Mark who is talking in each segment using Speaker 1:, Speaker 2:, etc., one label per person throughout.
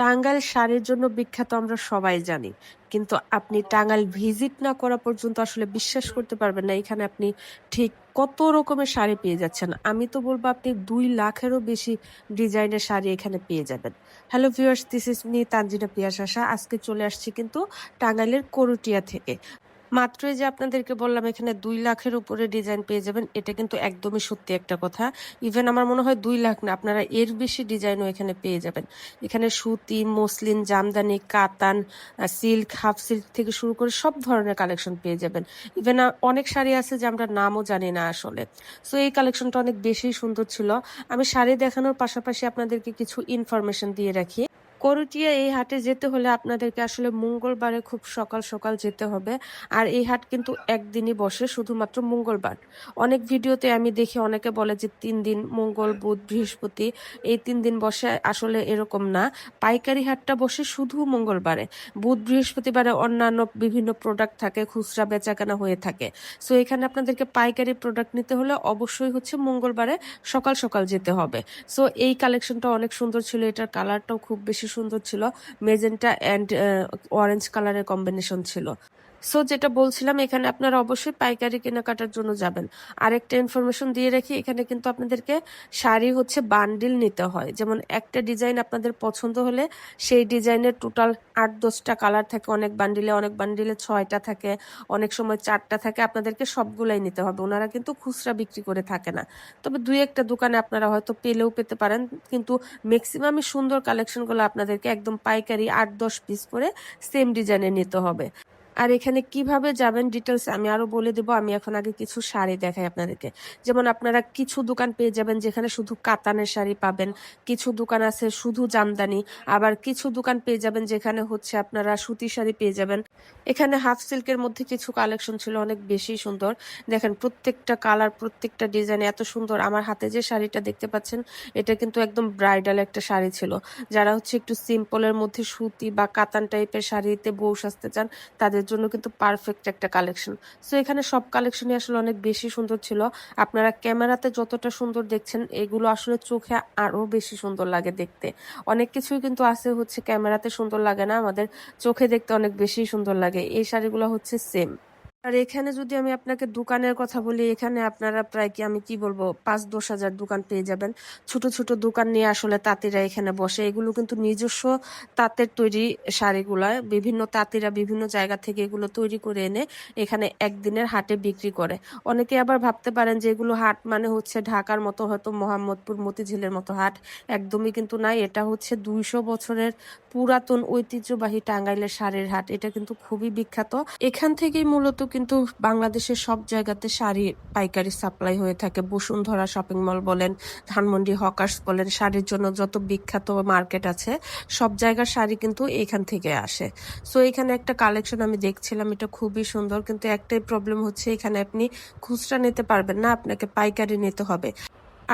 Speaker 1: টাঙ্গাইল শাড়ির জন্য বিখ্যাত আমরা সবাই জানি। কিন্তু আপনি টাঙ্গাইল ভিজিট না করা পর্যন্ত আসলে বিশ্বাস করতে পারবেন না, এখানে আপনি ঠিক কত রকমের শাড়ি পেয়ে যাচ্ছেন। আমি তো বলব আপনি দুই লাখেরও বেশি ডিজাইনের শাড়ি এখানে পেয়ে যাবেন। Hello viewers this is me Tanjina Piyas আজকে চলে আসছি কিন্তু টাঙ্গাইলের করুটিয়া থেকে। মাত্রই যে আপনাদেরকে বললাম, এখানে দুই লাখের উপরে ডিজাইন পেয়ে যাবেন, এটা কিন্তু একদমই সত্যি একটা কথা। ইভেন আমার মনে হয় দুই লাখ না, আপনারা এর বেশি ডিজাইনও এখানে পেয়ে যাবেন। এখানে সুতি, মসলিন, জামদানি, কাতান সিল্ক হাফ সিল্ক থেকে শুরু করে সব ধরনের কালেকশন পেয়ে যাবেন। ইভেন অনেক শাড়ি আছে যে আমরা নামও জানি না আসলে। সো এই কালেকশনটা অনেক বেশি সুন্দর ছিল। আমি শাড়ি দেখানোর পাশাপাশি আপনাদেরকে কিছু ইনফরমেশন দিয়ে রাখি। করটিয়া এই হাটে যেতে হলে আপনাদেরকে আসলে মঙ্গলবারে খুব সকাল সকাল যেতে হবে। আর এই হাট কিন্তু একদিনই বসে, শুধুমাত্র মঙ্গলবার। অনেক ভিডিওতে আমি দেখি অনেকে বলে যে তিন দিন মঙ্গল, বুধ, বৃহস্পতি, এই তিন দিন বসে আসলে এরকম না। পাইকারি হাটটা বসে শুধু মঙ্গলবারে। বুধ, বৃহস্পতিবারে অন্যান্য বিভিন্ন প্রোডাক্ট থাকে, খুচরা, বেচাকেনা হয়ে থাকে। সো এখানে আপনাদেরকে পাইকারি প্রোডাক্ট নিতে হলে অবশ্যই হচ্ছে মঙ্গলবারে সকাল সকাল যেতে হবে। সো এই কালেকশনটা অনেক সুন্দর ছিল, এটার কালারটাও খুব বেশি সুন্দর ছিল। মেজেন্টা অ্যান্ড অরেঞ্জ কালারের কম্বিনেশন ছিল। সো যেটা বলছিলাম, এখানে আপনারা অবশ্যই পাইকারি কেনাকাটার জন্য যাবেন। আরেকটা ইনফরমেশন দিয়ে রাখি, এখানে কিন্তু আপনাদেরকে শাড়ি হচ্ছে বান্ডিল নিতে হয়। যেমন একটা ডিজাইন আপনাদের পছন্দ হলে সেই ডিজাইনের টোটাল আট দশটা কালার থাকে। অনেক বান্ডিলে অনেক বান্ডিলে ছয়টা থাকে। অনেক সময় চারটা থাকে। আপনাদেরকে সবগুলাই নিতে হবে। ওনারা কিন্তু খুচরা বিক্রি করে থাকে না। তবে দুই একটা দোকানে আপনারা হয়তো পেলেও পেতে পারেন। কিন্তু ম্যাক্সিমামই সুন্দর কালেকশনগুলো আপনাদেরকে একদম পাইকারি আট দশ পিস করে সেম ডিজাইনে নিতে হবে। আর এখানে কীভাবে যাবেন ডিটেলস আমি আরও বলে দেব। আমি এখন আগে কিছু শাড়ি দেখাই আপনাদেরকে। যেমন আপনারা কিছু দোকান পেয়ে যাবেন যেখানে শুধু কাতানের শাড়ি পাবেন, কিছু দোকান আছে শুধু জামদানি, আবার কিছু দোকান পেয়ে যাবেন যেখানে হচ্ছে আপনারা সুতি শাড়ি পেয়ে যাবেন। এখানে হাফ সিল্কের মধ্যে কিছু কালেকশন ছিল, অনেক বেশি সুন্দর। দেখেন প্রত্যেকটা কালার প্রত্যেকটা ডিজাইন এত সুন্দর। আমার হাতে যে শাড়িটা দেখতে পাচ্ছেন, এটা কিন্তু একদম ব্রাইডাল একটা শাড়ি ছিল। যারা হচ্ছে একটু সিম্পলের মধ্যে সুতি বা কাতান টাইপের শাড়িতে বউ সাজতে চান, তাদের জন্য কিন্তু পারফেক্ট একটা কালেকশন সো এখানে সব কালেকশনই আসলে অনেক বেশি সুন্দর ছিল। আপনারা ক্যামেরাতে যতটা সুন্দর দেখছেন, এগুলো আসলে চোখে আরও বেশি সুন্দর লাগে দেখতে। অনেক কিছুই কিন্তু আছে হচ্ছে ক্যামেরাতে সুন্দর লাগে না, আমাদের চোখে দেখতে অনেক বেশি সুন্দর লাগে। এই শাড়িগুলো হচ্ছে সেম আর এখানে যদি আমি আপনাকে দোকানের কথা বলি, এখানে আপনারা প্রায় কি, আমি কি বলব, পাঁচ দশ হাজার দোকান পেয়ে যাবেন। ছোট ছোট দোকান নিয়ে আসলে তাঁতিরা এখানে বসে। এগুলো কিন্তু নিজস্ব তাঁতের তৈরি শাড়িগুলা। বিভিন্ন তাঁতিরা বিভিন্ন জায়গা থেকে এগুলো তৈরি করে এনে এখানে একদিনের হাটে বিক্রি করে। অনেকে আবার ভাবতে পারেন যে এগুলো হাট মানে হচ্ছে ঢাকার মতো হয়তো মোহাম্মদপুর, মতিঝিলের মতো হাট। একদমই কিন্তু নাই। এটা হচ্ছে দুইশো বছরের পুরাতন ঐতিহ্যবাহী টাঙ্গাইলের শাড়ির হাট। এটা কিন্তু খুবই বিখ্যাত। এখান থেকেই মূলত কিন্তু বাংলাদেশের সব জায়গাতে শাড়ি পাইকারি সাপ্লাই হয়ে থাকে। বসুন্ধরা শপিং মল বলেন, ধানমন্ডি হকার্স বলেন, শাড়ির জন্য যত বিখ্যাত মার্কেট আছে, সব জায়গার শাড়ি কিন্তু এখান থেকে আসে। সো এখানে একটা কালেকশন আমি দেখছিলাম, এটা খুবই সুন্দর, কিন্তু একটাই প্রবলেম হচ্ছে, এখানে আপনি খুচরা নিতে পারবেন না, আপনাকে পাইকারি নিতে হবে।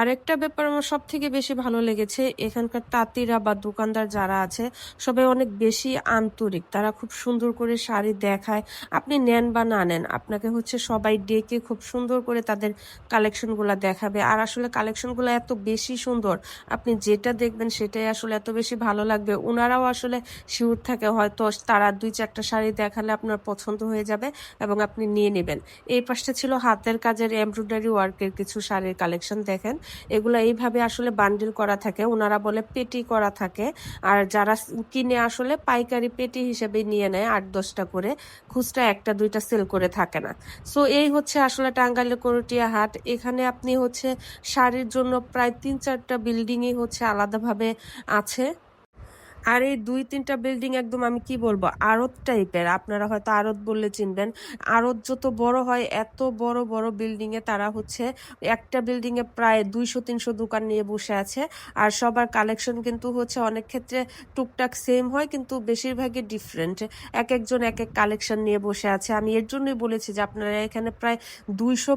Speaker 1: আরেকটা ব্যাপার আমার সব থেকে বেশি ভালো লেগেছে, এখানকার তাঁতিরা বা দোকানদার যারা আছে, সবাই অনেক বেশি আন্তরিক। তারা খুব সুন্দর করে শাড়ি দেখায়। আপনি নেন বা না নেন, আপনাকে হচ্ছে সবাই ডেকে খুব সুন্দর করে তাদের কালেকশনগুলো দেখাবে। আর আসলে কালেকশনগুলো এত বেশি সুন্দর, আপনি যেটা দেখবেন সেটাই আসলে এত বেশি ভালো লাগবে। ওনারাও আসলে শিউর থাকে, হয়তো তারা দুই চারটা শাড়ি দেখালে আপনার পছন্দ হয়ে যাবে এবং আপনি নিয়ে নেবেন। এই পাশটা ছিল হাতের কাজের এমব্রয়ডারি ওয়ার্কের কিছু শাড়ির কালেকশন, দেখেন। এগুলো এইভাবে আসলে বান্ডিল করা থাকে। ওনারা বলে পেটি করা থাকে। আর যারা কিনে আসলে পাইকারি পেটি হিসেবে নিয়ে নেয় আট দশটা করে, খুচরা একটা দুইটা সেল করে থাকে না। সো এই হচ্ছে আসলে টাঙ্গাইলের করটিয়া হাট। এখানে আপনি হচ্ছে শাড়ির জন্য প্রায় তিন চারটা বিল্ডিংই হচ্ছে আলাদাভাবে আছে। আর এই দুই, তিনটা বিল্ডিং একদম আমি কি বলব, আড়ত টাইপের আপনারা হয়তো আড়ত বললে চিনবেন। আড়ত যত বড় হয়, এত বড় বড় বিল্ডিং এ তারা হচ্ছে একটা বিল্ডিং এ প্রায় দুইশো, তিনশো দোকান নিয়ে বসে আছে। আর সবার কালেকশন কিন্তু হচ্ছে অনেক ক্ষেত্রে টুকটাক সেম হয়, কিন্তু বেশিরভাগই ডিফারেন্ট এক একজন এক এক কালেকশন নিয়ে বসে আছে। আমি এর জন্যই বলেছি যে আপনারা এখানে প্রায় দুইশো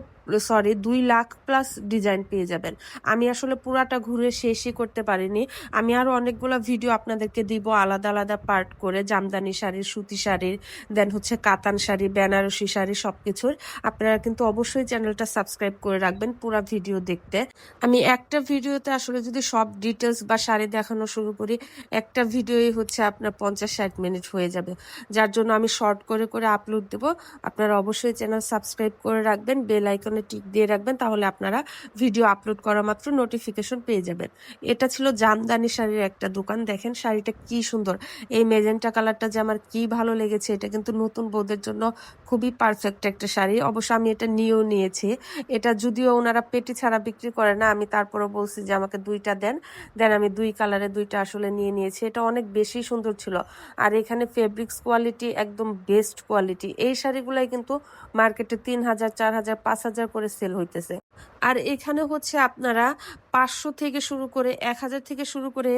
Speaker 1: সরি দুই লাখ প্লাস ডিজাইন পেয়ে যাবেন। আমি আসলে পুরাটা ঘুরে শেষই করতে পারিনি। আমি আরও অনেকগুলো ভিডিও আপনাদেরকে দিব, আলাদা আলাদা পার্ট করে, জামদানি শাড়ির সুতি শাড়ির দেন হচ্ছে কাতান শাড়ি, বেনারসি শাড়ি সব কিছুর আপনারা কিন্তু অবশ্যই চ্যানেলটা সাবস্ক্রাইব করে রাখবেন পুরা ভিডিও দেখতে। আমি একটা ভিডিওতে আসলে যদি সব ডিটেলস বা শাড়ি দেখানো শুরু করি, একটা ভিডিওই হচ্ছে আপনার পঞ্চাশ ষাট মিনিট হয়ে যাবে। যার জন্য আমি শর্ট করে করে আপলোড দেব। আপনারা অবশ্যই চ্যানেল সাবস্ক্রাইব করে রাখবেন বেল আইকনে টিক দিয়ে রাখবেন, তাহলে আপনারা ভিডিও আপলোড করা মাত্র নোটিফিকেশন পেয়ে যাবেন। এটা ছিল জামদানি শাড়ির একটা দোকান, দেখেন শাড়িটা কি সুন্দর। এই মেজেন্টা কালারটা যে আমার কি ভালো লেগেছে, এটা কিন্তু নতুন বউদের জন্য খুবই পারফেক্ট একটা শাড়ি। অবশ্য আমি এটা নিয়েও নিয়েছি। এটা যদিও ওনারা পেটি ছাড়া বিক্রি করে না, আমি তারপরে বলছি যে আমাকে দুইটা দেন। দেন আমি দুই কালারে দুইটা আসলে নিয়ে নিয়েছি। এটা অনেক বেশি সুন্দর ছিল। আর এখানে ফেব্রিক্স কোয়ালিটি একদম বেস্ট কোয়ালিটি এই শাড়িগুলাই কিন্তু মার্কেটে তিন হাজার, চার হাজার, পাঁচ হাজার করে সেল হইতেছে। আর এখানে হচ্ছে আপনারা পাঁচশো থেকে শুরু করে এক হাজার থেকে শুরু করে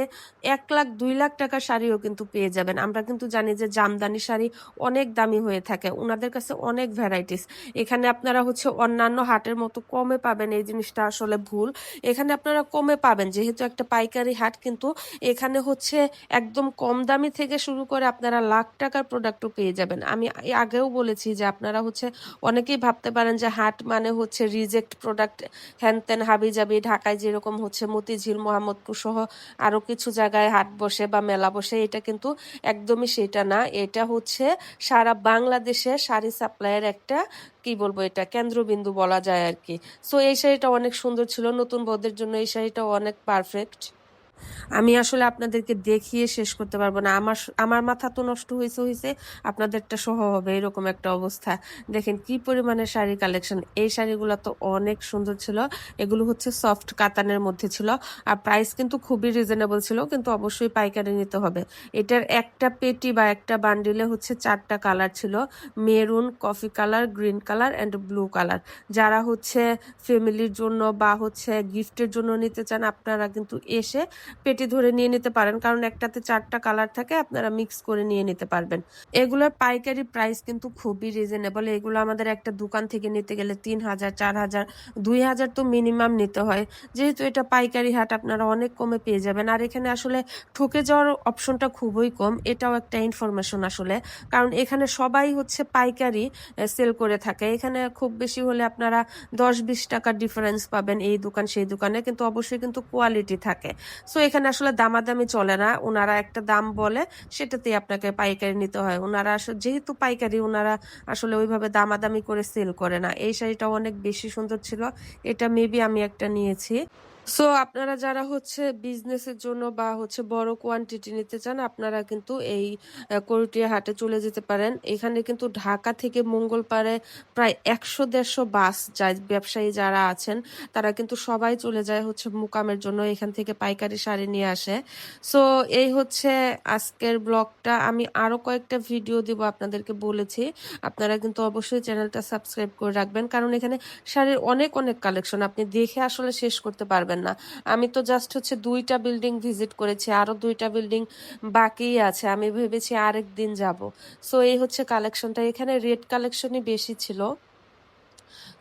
Speaker 1: এক লাখ, দুই লাখ টাকার শাড়িও কিন্তু পেয়ে যাবেন। আমরা কিন্তু জানি যে জামদানি শাড়ি অনেক দামি হয়ে থাকে, ওনাদের কাছে অনেক ভ্যারাইটিস এখানে আপনারা হচ্ছে অন্যান্য হাটের মতো কমে পাবেন, এই জিনিসটা আসলে ভুল। এখানে আপনারা কমে পাবেন, যেহেতু একটা পাইকারি হাট, কিন্তু এখানে হচ্ছে একদম কম দামি থেকে শুরু করে আপনারা লাখ টাকার প্রোডাক্টও পেয়ে যাবেন। আমি আগেও বলেছি যে আপনারা হচ্ছে অনেকেই ভাবতে পারেন যে হাট মানে হচ্ছে রিজেক্ট প্রোডাক্ট হ্যান ত্যান হাবি জাবি ঢাকায় যেরকম হচ্ছে মতিঝিল, মোহাম্মদপুর সহ আরও কিছু জায়গায় হাট বসে বা মেলা বসে, এটা কিন্তু একদমই সেটা না। এটা হচ্ছে সারা বাংলাদেশে শাড়ি সাপ্লাইয়ের একটা, কি বলব এটা, কেন্দ্রবিন্দু বলা যায় আর কি। সো এই শাড়িটা অনেক সুন্দর ছিল, নতুন বোধের জন্য এই শাড়িটা অনেক পারফেক্ট আমি আসলে আপনাদেরকে দেখিয়ে শেষ করতে পারব না। আমার আমার মাথা তো নষ্ট হয়েছে হয়েছে আপনাদেরটা সহ হবে এরকম একটা অবস্থা। দেখেন কি পরিমাণের শাড়ি কালেকশন এই শাড়িগুলো তো অনেক সুন্দর ছিল। এগুলো হচ্ছে সফট কাতানের মধ্যে ছিল। আর প্রাইস কিন্তু খুবই রিজনেবল ছিল, কিন্তু অবশ্যই পাইকারি নিতে হবে। এটার একটা পেটি বা একটা বান্ডিলে হচ্ছে চারটা কালার ছিল। Maroon coffee colour green colour and blue colour যারা হচ্ছে ফ্যামিলির জন্য বা হচ্ছে গিফটের জন্য নিতে চান, আপনারা কিন্তু এসে পেটি ধরে নিয়ে নিতে পারেন। কারণ একটাতে চারটা কালার থাকে, আপনারা মিক্স করে নিয়ে নিতে পারবেন। এগুলোর পাইকারি প্রাইস কিন্তু খুবই রিজনেবল এগুলো আমাদের একটা দোকান থেকে নিতে গেলে তিন হাজার, চার হাজার, দুই হাজার তো মিনিমাম নিতে হয়। যেহেতু এটা পাইকারি হাট, আপনারা অনেক কমে পেয়ে যাবেন। আর এখানে আসলে ঠকে যাওয়ার অপশনটা খুবই কম। এটাও একটা ইনফরমেশন আসলে। কারণ এখানে সবাই হচ্ছে পাইকারি সেল করে থাকে। এখানে খুব বেশি হলে আপনারা দশ, বিশ টাকার ডিফারেন্স পাবেন এই দোকান, সেই দোকানে। কিন্তু অবশ্যই কিন্তু কোয়ালিটি থাকে। সো এখানে আসলে দামাদামি চলে না। ওনারা একটা দাম বলে, সেটাতেই আপনাকে পাইকারি নিতে হয়। ওনারা আসলে, যেহেতু পাইকারি, ওনারা আসলে ওইভাবে দামাদামি করে সেল করে না। এই শাড়িটা অনেক বেশি সুন্দর ছিল। এটা মেবি আমি একটা নিয়েছি। সো আপনারা যারা হচ্ছে বিজনেসের জন্য বা হচ্ছে বড় কোয়ান্টিটি নিতে চান, আপনারা কিন্তু এই করটিয়া হাটে চলে যেতে পারেন। এখানে কিন্তু ঢাকা থেকে মঙ্গলপাড়ে প্রায় একশো দেড়শো বাস যায়। ব্যবসায়ী যারা আছেন, তারা কিন্তু সবাই চলে যায় হচ্ছে মুকামের জন্য, এখান থেকে পাইকারি শাড়ি নিয়ে আসে। সো এই হচ্ছে আজকের ব্লগটা। আমি আরও কয়েকটা ভিডিও দিব আপনাদেরকে বলেছি। আপনারা কিন্তু অবশ্যই চ্যানেলটা সাবস্ক্রাইব করে রাখবেন। কারণ এখানে শাড়ির অনেক অনেক কালেকশন আপনি দেখে আসলে শেষ করতে পারবেন। না। আমি তো জাস্ট হচ্ছে দুইটা বিল্ডিং ভিজিট করেছি আরও দুইটা বিল্ডিং বাকিই আছে। আমি ভেবেছি আরেক দিন যাব। সো এই হচ্ছে কালেকশনটা এখানে রেড কালেকশনই বেশি ছিল।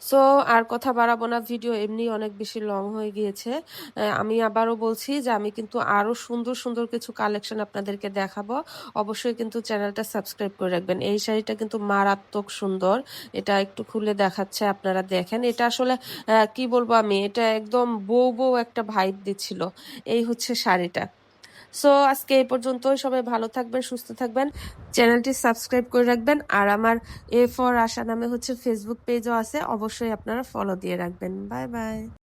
Speaker 1: সো আর কথা বাড়াবো না ভিডিও এমনি অনেক বেশি লং হয়ে গিয়েছে। আমি আবারও বলছি যে আমি কিন্তু আরও সুন্দর সুন্দর কিছু কালেকশন আপনাদেরকে দেখাবো। অবশ্যই কিন্তু চ্যানেলটা সাবস্ক্রাইব করে রাখবেন। এই শাড়িটা কিন্তু মারাত্মক সুন্দর। এটা একটু খুলে দেখাচ্ছে, আপনারা দেখেন। এটা আসলে কি বলব আমি, এটা একদম বউ বউ একটা ভাইব দিচ্ছিল। এই হচ্ছে শাড়িটা। সো আজকে এই পর্যন্ত সবাই ভালো থাকবেন, সুস্থ থাকবেন। চ্যানেলটি সাবস্ক্রাইব করে রাখবেন। আর আমার এ ফর আশা নামে হচ্ছে ফেসবুক পেজও আছে। অবশ্যই আপনারা ফলো দিয়ে রাখবেন। Bye bye